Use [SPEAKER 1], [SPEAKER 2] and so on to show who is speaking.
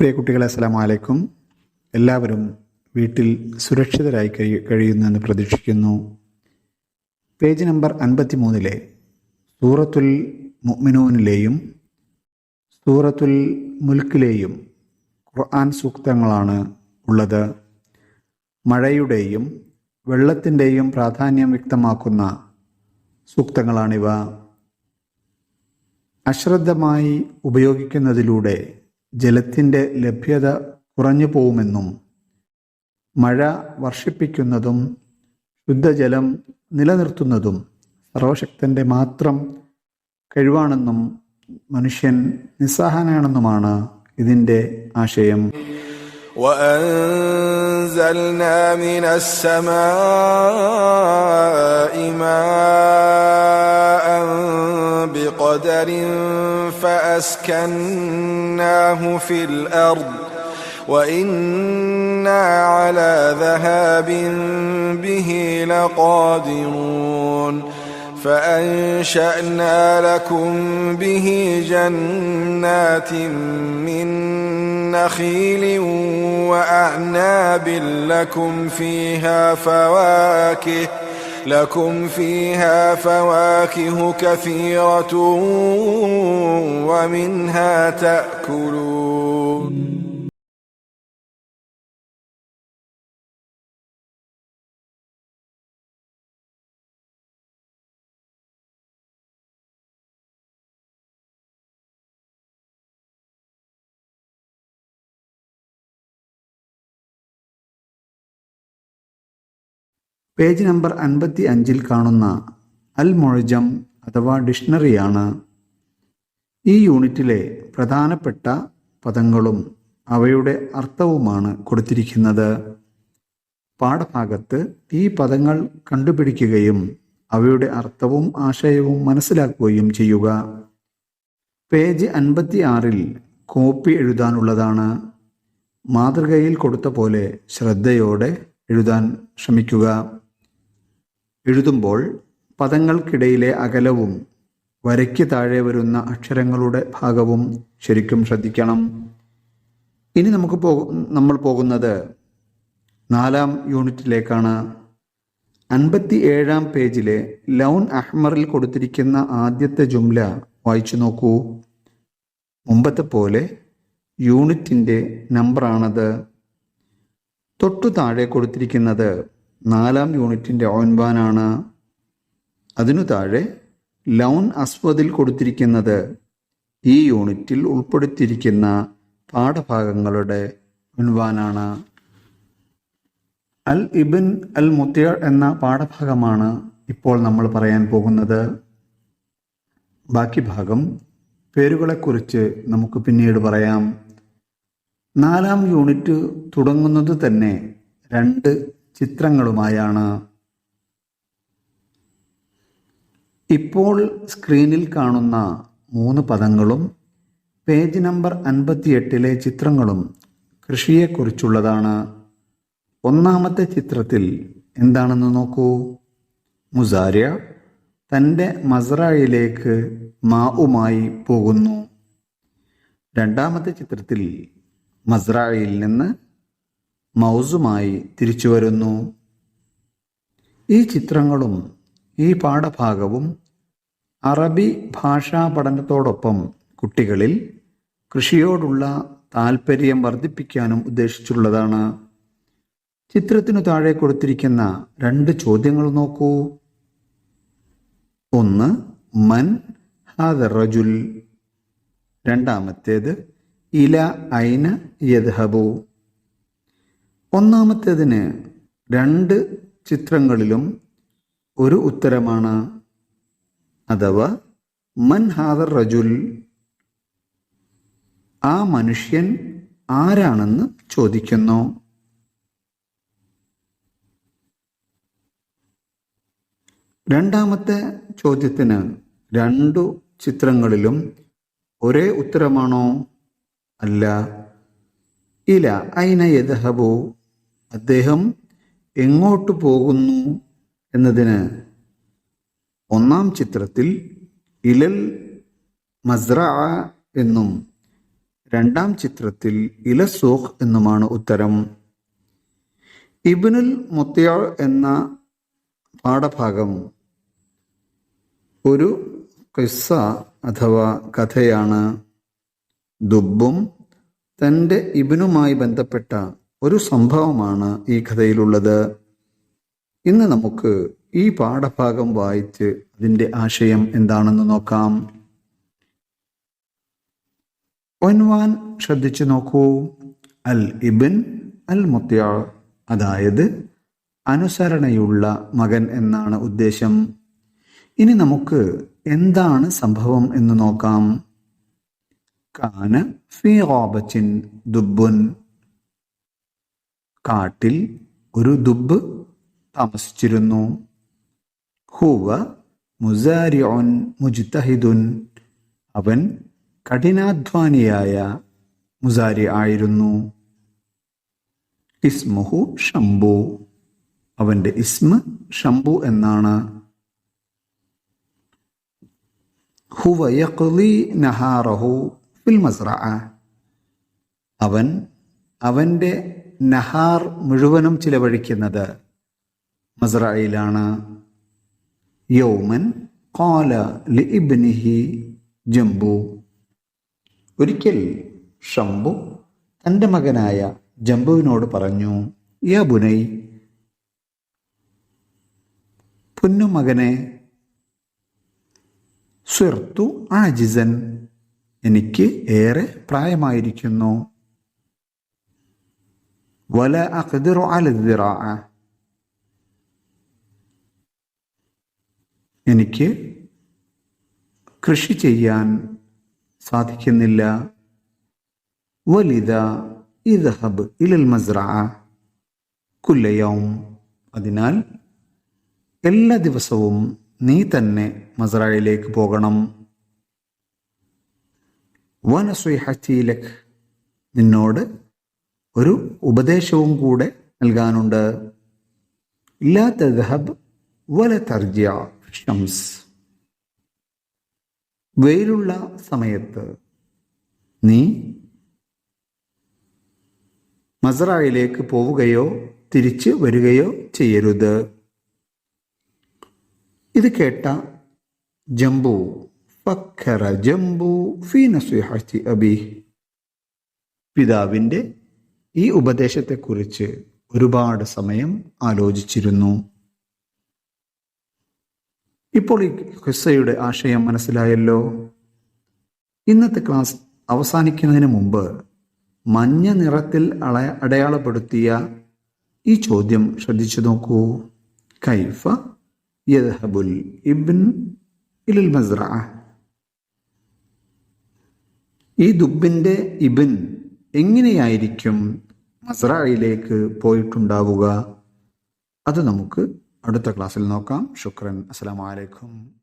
[SPEAKER 1] പ്രിയ കുട്ടികളെ അലൈക്കും എല്ലാവരും വീട്ടിൽ സുരക്ഷിതരായി കഴി കഴിയുന്നെന്ന് പ്രതീക്ഷിക്കുന്നു. പേജ് നമ്പർ അൻപത്തി മൂന്നിലെ സൂറത്തുൽ മുഅ്മിനൂനിലെയും സൂറത്തുൽ മുൽക്കിലെയും ഖുർആൻ സൂക്തങ്ങളാണ് ഉള്ളത്. മഴയുടെയും വെള്ളത്തിന്റെയും പ്രാധാന്യം വ്യക്തമാക്കുന്ന സൂക്തങ്ങളാണിവ. അശ്രദ്ധമായി ഉപയോഗിക്കുന്നതിലൂടെ ജലത്തിൻ്റെ ലഭ്യത കുറഞ്ഞു പോവുമെന്നും മഴ വർഷിപ്പിക്കുന്നതും ശുദ്ധജലം നിലനിർത്തുന്നതും സർവശക്തൻ്റെ മാത്രം കഴിവാണെന്നും മനുഷ്യൻ നിസ്സഹായനാണെന്നുമാണ് ഇതിൻ്റെ ആശയം
[SPEAKER 2] وأنزلنا من السماء ماء بقدر فأسكناه في الأرض وإنا على ذهاب به لقادرون فأنشأنا لكم به جنات من نخيل وأعناب لكم فيها فواكه لكم فيها فواكه كثيرة ومنها تأكلون.
[SPEAKER 1] പേജ് നമ്പർ അൻപത്തി അഞ്ചിൽ കാണുന്ന അൽ മൊഴജം അഥവാ ഡിക്ഷണറിയാണ് ഈ യൂണിറ്റിലെ പ്രധാനപ്പെട്ട പദങ്ങളും അവയുടെ അർത്ഥവുമാണ് കൊടുത്തിരിക്കുന്നത്. പാഠഭാഗത്ത് ഈ പദങ്ങൾ കണ്ടുപിടിക്കുകയും അവയുടെ അർത്ഥവും ആശയവും മനസ്സിലാക്കുകയും ചെയ്യുക. പേജ് അൻപത്തി ആറിൽ കോപ്പി എഴുതാനുള്ളതാണ്. മാതൃകയിൽ കൊടുത്ത പോലെ ശ്രദ്ധയോടെ എഴുതാൻ ശ്രമിക്കുക. എഴുതുമ്പോൾ പദങ്ങൾക്കിടയിലെ അകലവും വരയ്ക്ക് താഴെ വരുന്ന അക്ഷരങ്ങളുടെ ഭാഗവും ശരിക്കും ശ്രദ്ധിക്കണം. ഇനി നമുക്ക് പോ നമ്മൾ പോകുന്നത് നാലാം യൂണിറ്റിലേക്കാണ്. അൻപത്തി ഏഴാം പേജിലെ ലൗൺ അഹ്മറിൽ കൊടുത്തിരിക്കുന്ന ആദ്യത്തെ ജുംല വായിച്ചു നോക്കൂ. മുമ്പത്തെ പോലെ യൂണിറ്റിന്റെ നമ്പറാണത്. തൊട്ടു താഴെ കൊടുത്തിരിക്കുന്നത് നാലാം യൂണിറ്റിന്റെ ഓൻബാനാണ് അതിനു താഴെ ലൗൺ അസ്വദിൽ കൊടുത്തിരിക്കുന്നത് ഈ യൂണിറ്റിൽ ഉൾപ്പെടുത്തിയിരിക്കുന്ന പാഠഭാഗങ്ങളുടെ മുൻവാനാണ് അൽ ഇബിൻ അൽ മുത്തിയ എന്ന പാഠഭാഗമാണ് ഇപ്പോൾ നമ്മൾ പറയാൻ പോകുന്നത്. ബാക്കി ഭാഗം പേരുകളെക്കുറിച്ച് നമുക്ക് പിന്നീട് പറയാം. നാലാം യൂണിറ്റ് തുടങ്ങുന്നത് തന്നെ രണ്ട് ചിത്രങ്ങളുമായാണ്. ഇപ്പോൾ സ്ക്രീനിൽ കാണുന്ന മൂന്ന് പദങ്ങളും പേജ് നമ്പർ അൻപത്തിയെട്ടിലെ ചിത്രങ്ങളും കൃഷിയെക്കുറിച്ചുള്ളതാണ്. ഒന്നാമത്തെ ചിത്രത്തിൽ എന്താണെന്ന് നോക്കൂ. മുസാരിയ തന്റെ മസറായിലേക്ക് മാവുമായി പോകുന്നു. രണ്ടാമത്തെ ചിത്രത്തിൽ മസ്രായിൽ നിന്ന് മൗസുമായി തിരിച്ചു വരുന്നു. ഈ ചിത്രങ്ങളും ഈ പാഠഭാഗവും അറബി ഭാഷാ പഠനത്തോടൊപ്പം കുട്ടികളിൽ കൃഷിയോടുള്ള താല്പര്യം വർദ്ധിപ്പിക്കാനും ഉദ്ദേശിച്ചുള്ളതാണ് ചിത്രത്തിനു താഴെ കൊടുത്തിരിക്കുന്ന രണ്ട് ചോദ്യങ്ങൾ നോക്കൂ. ഒന്ന് മൻ ഹാദ രണ്ടാമത്തേത് ഇല ഐന യദ്ഹബു. ഒന്നാമത്തേതിന് രണ്ട് ചിത്രങ്ങളിലും ഒരു ഉത്തരമാണ് അഥവാ മൻ ഹാദർ റജുൽ ആ മനുഷ്യൻ ആരാണെന്ന് ചോദിക്കുന്നു. രണ്ടാമത്തെ ചോദ്യത്തിന് രണ്ടു ചിത്രങ്ങളിലും ഒരേ ഉത്തരമാണോ? അല്ല. ഇല ഐന യദഹബു? അദ്ദേഹം എങ്ങോട്ട് പോകുന്നു എന്നതിന് ഒന്നാം ചിത്രത്തിൽ ഇലൽ മസ്ര എന്നും രണ്ടാം ചിത്രത്തിൽ ഇല സോഹ് എന്നുമാണ് ഉത്തരം. ഇബ്നുൽ മുത്തിയ എന്ന പാഠഭാഗം ഒരു കിസ്സ അഥവാ കഥയാണ്. ദുബും തന്റെ ഇബിനുമായി ബന്ധപ്പെട്ട ഒരു സംഭവമാണ് ഈ കഥയിലുള്ളത്. ഇന്ന് നമുക്ക് ഈ പാഠഭാഗം വായിച്ച് അതിന്റെ ആശയം എന്താണെന്ന് നോക്കാം. ഒൻവാൻ ശ്രദ്ധിച്ചു നോക്കൂ. അൽ ഇബിൻ അൽ മുത്യ അതായത് അനുസരണയുള്ള മകൻ എന്നാണ് ഉദ്ദേശം. ഇനി നമുക്ക് എന്താണ് സംഭവം എന്ന് നോക്കാം. കാന ഫി ഗാബത്തിൻ ദുബുൻ കാട്ടിൽ ഒരു ദുബ് താമസിച്ചിരുന്നു. ഹുവ മുസാരിയോൻ മുജ്തഹിദുൻ. അവൻ കഠിനാധ്വാനിയായ മുസാരി ആയിരുന്നു. ഇസ്മുഹു ഷംബു അവന്റെ ഇസ്മ ഷംബു എന്നാണ്. ഹുവ യഖ്ലി നഹാറഹു ഫിൽ മസ്റഅ. അവൻ അവന്റെ നഹാർ മുഴുവനും ചിലവഴിക്കുന്നത് മസ്രയിലാണ് യൗമൻ കോല ലി ഇബ്നിഹി ജംബു. ഒരിക്കൽ ഷംബു തന്റെ മകനായ ജംബുവിനോട് പറഞ്ഞു യാ ബുനൈ പൊന്നുമകനെ സ്വർത്തു ആജിസൻ എനിക്ക് ഏറെ പ്രായമായിരിക്കുന്നു. വല അഖ്ദിറു الذراعة എനിക്ക് കൃഷി ചെയ്യാൻ സാധിക്കുന്നില്ല. വലിത ഇദ്ഹബ് ഇലൽ മസ്റഅ കുല്ലയവും അതിനാൽ എല്ലാ ദിവസവും നീ തന്നെ മസ്റയിലേക്ക് പോകണം. വനസ്വഹീലക് നിന്നോട് ഒരു ഉപദേശവും കൂടെ നൽകാനുണ്ട്. ഷംസ്. വെയിലുള്ള സമയത്ത് നീ മസറായിലേക്ക് പോവുകയോ തിരിച്ച് വരികയോ ചെയ്യരുത്. ഇത് കേട്ട ജംബു ഫക്കറ ജംബു ഫീ നസ്വിഹത്തി അബി പിതാവിന്റെ ഈ ഉപദേശത്തെക്കുറിച്ച് ഒരുപാട് സമയം ആലോചിച്ചിരുന്നു. ഇപ്പോൾ ഈ ഖിസ്സയുടെ ആശയം മനസ്സിലായല്ലോ. ഇന്നത്തെ ക്ലാസ് അവസാനിക്കുന്നതിന് മുമ്പ് മഞ്ഞ നിറത്തിൽ അള അടയാളപ്പെടുത്തിയ ഈ ചോദ്യം ശ്രദ്ധിച്ചു നോക്കൂ. കൈഫ യദ്ഹബുൽ ഇബ്ൻ ഇലുൽ മസ്റ ഈ ദുബിന്റെ ഇബിൻ എങ്ങനെയായിരിക്കും മസ്റയിലേക്ക് പോയിട്ടുണ്ടാവുക? അത് നമുക്ക് അടുത്ത ക്ലാസ്സിൽ നോക്കാം. ശുക്രൻ അസ്സലാമലൈക്കും